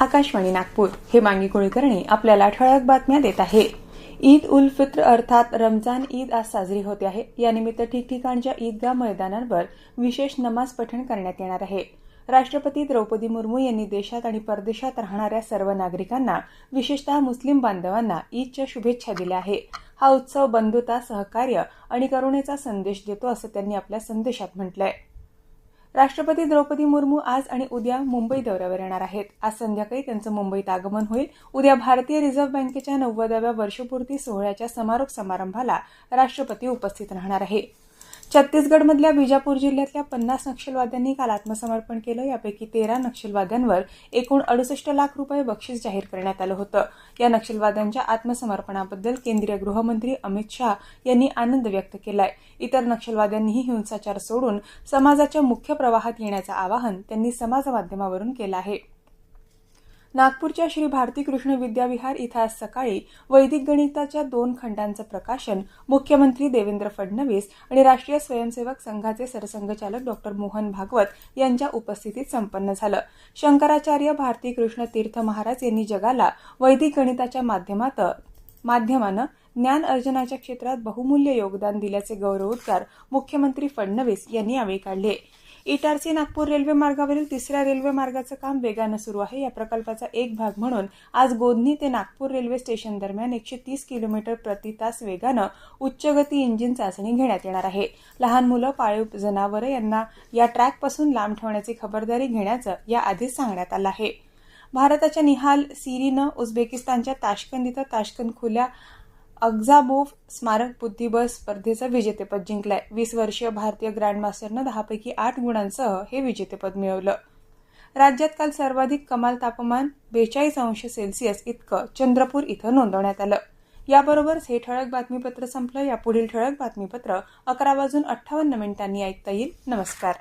आकाशवाणी नागपूर. हे मांगी कुलकर्णी आपल्याला ठळक बातम्या देत आहे. ईद उल फित्र अर्थात रमजान ईद आज साजरी होते आहे. यानिमित्त ठिकठिकाणच्या ईदगाह मैदानांवर विशेष नमाज पठण करण्यात येणार आहे. राष्ट्रपती द्रौपदी मुर्मू यांनी देशात आणि परदेशात राहणाऱ्या सर्व नागरिकांना विशेषतः मुस्लिम बांधवांना ईदच्या शुभेच्छा दिल्या आहे. हा उत्सव बंधुता सहकार्य आणि करुणेचा संदेश देतो असं त्यांनी आपल्या संदेशात म्हटलंय. राष्ट्रपती द्रौपदी मुर्मू आज आणि उद्या मुंबई दौऱ्यावर येणार आहेत. आज संध्याकाळी त्यांचं मुंबईत आगमन होईल. उद्या भारतीय रिझर्व्ह बँकेच्या नव्वदाव्या वर्षपूर्ती सोहळ्याच्या समारोप समारंभाला राष्ट्रपती उपस्थित राहणार आहे छत्तीसगडमधल्या बिजापूर जिल्ह्यातल्या पन्नास नक्षलवाद्यांनी काल आत्मसमर्पण केलं. यापैकी तेरा नक्षलवाद्यांवर एकूण अडुसष्ट लाख रुपये बक्षीस जाहीर करण्यात आलं होतं. या नक्षलवाद्यांच्या आत्मसमर्पणाबद्दल केंद्रीय गृहमंत्री अमित शाह यांनी आनंद व्यक्त केलाय. इतर नक्षलवाद्यांनीही हिंसाचार सोडून समाजाच्या मुख्य प्रवाहात येण्याचं आवाहन त्यांनी समाज माध्यमावरून केलं आहे. नागपूरच्या श्री भारती कृष्ण विद्याविहार इथं आज सकाळी वैदिक गणिताच्या दोन खंडांचं प्रकाशन मुख्यमंत्री देवेंद्र फडणवीस आणि राष्ट्रीय स्वयंसेवक संघाचे सरसंघचालक डॉक्टर मोहन भागवत यांच्या उपस्थितीत संपन्न झालं. शंकराचार्य भारती कृष्ण तीर्थ महाराज यांनी जगाला वैदिक गणिताच्या माध्यमात माध्यमानं ज्ञान अर्जनाच्या क्षेत्रात बहुमूल्य योगदान दिल्याचे गौरवोद्गार मुख्यमंत्री फडणवीस यांनी यावेळी काढले. इटारसी नागपूर रेल्वे मार्गावरील तिसऱ्या रेल्वे मार्गाचं काम वेगानं सुरू आहे. या प्रकल्पाचा एक भाग म्हणून आज गोधनी ते नागपूर रेल्वे स्टेशन दरम्यान एकशे तीस किलोमीटर प्रति तास वेगानं उच्चगती इंजिन चाचणी घेण्यात येणार आहे. लहान मुलं पाळीव जनावरं यांना या ट्रॅकपासून लांब ठेवण्याची खबरदारी घेण्याचं याआधीच सांगण्यात आलं आहे. भारताच्या निहाल सिरीनं उझबेकिस्तानच्या ताशकंद इथं ताशकंद खुल्या अग्झाबोफ स्मारक बुद्धिबळ स्पर्धेचं विजेतेपद जिंकलंय. वीस वर्षीय भारतीय ग्रँडमास्टरनं दहापैकी आठ गुणांसह हे विजेतेपद मिळवलं. राज्यात काल सर्वाधिक कमाल तापमान बेचाळीस अंश सेल्सिअस इतकं चंद्रपूर इथं नोंदवण्यात आलं. याबरोबरच हे ठळक बातमीपत्र संपलं. यापुढील ठळक बातमीपत्र अकरा वाजून अठ्ठावन्न मिनिटांनी ऐकता येईल. नमस्कार.